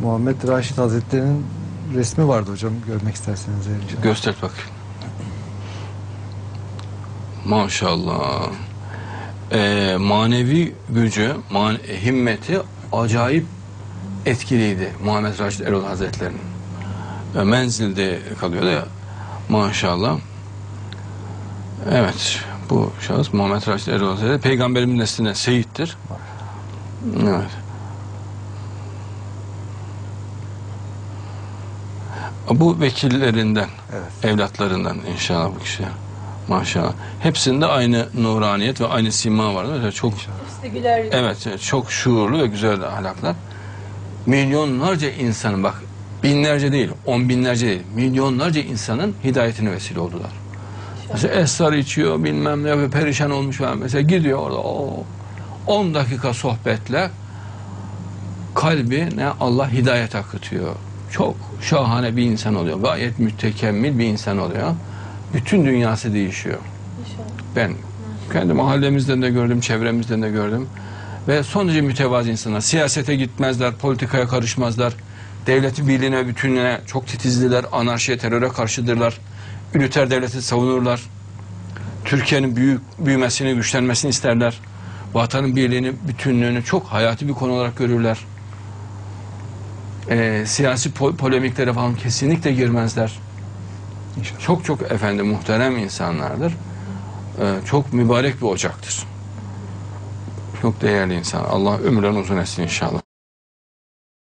Muhammed Raşit Hazretleri'nin resmi vardı hocam. Görmek isterseniz eğer. Göstert bakayım. Maşallah. Ee, manevi gücü, man himmeti acayip etkiliydi Muhammed Raşid Erol Hazretleri'nin. Ee, menzilde kalıyordu ya. Maşallah. Evet. Bu şahıs Muhammed Raşid Erol Hazretleri peygamberimin nesline seyittir. Evet. Bu vekillerinden, Evet. evlatlarından inşallah bu kişiler. Maşallah. Hepsinde aynı nuraniyet ve aynı sima var. Öyle çok İşte güler evet, çok şuurlu ve güzel ahlaklar. Milyonlarca insanın bak binlerce değil, on binlerce değil, milyonlarca insanın hidayetine vesile oldular. Mesela esrar içiyor bilmem ne ve perişan olmuş falan. Mesela gidiyor orada o 10 dakika sohbetle kalbine Allah hidayet akıtıyor. Çok şahane bir insan oluyor. Gayet mütekemmil bir insan oluyor. Bütün dünyası değişiyor. İnşallah. Ben kendi mahallemizden de gördüm, çevremizden de gördüm. Ve son derece mütevazi insanlar. Siyasete gitmezler, politikaya karışmazlar. Devletin birliğine, bütünlüğüne çok titizliler. Anarşiye, teröre karşıdırlar. Üniter devleti savunurlar. Türkiye'nin büyük büyümesini, güçlenmesini isterler. Vatanın birliğini, bütünlüğünü çok hayati bir konu olarak görürler. Ee, siyasi po- polemiklere falan kesinlikle girmezler. İnşallah. Çok çok efendi muhterem insanlardır. Ee, çok mübarek bir ocaktır. Çok değerli insan. Allah ömürlerini uzun etsin inşallah.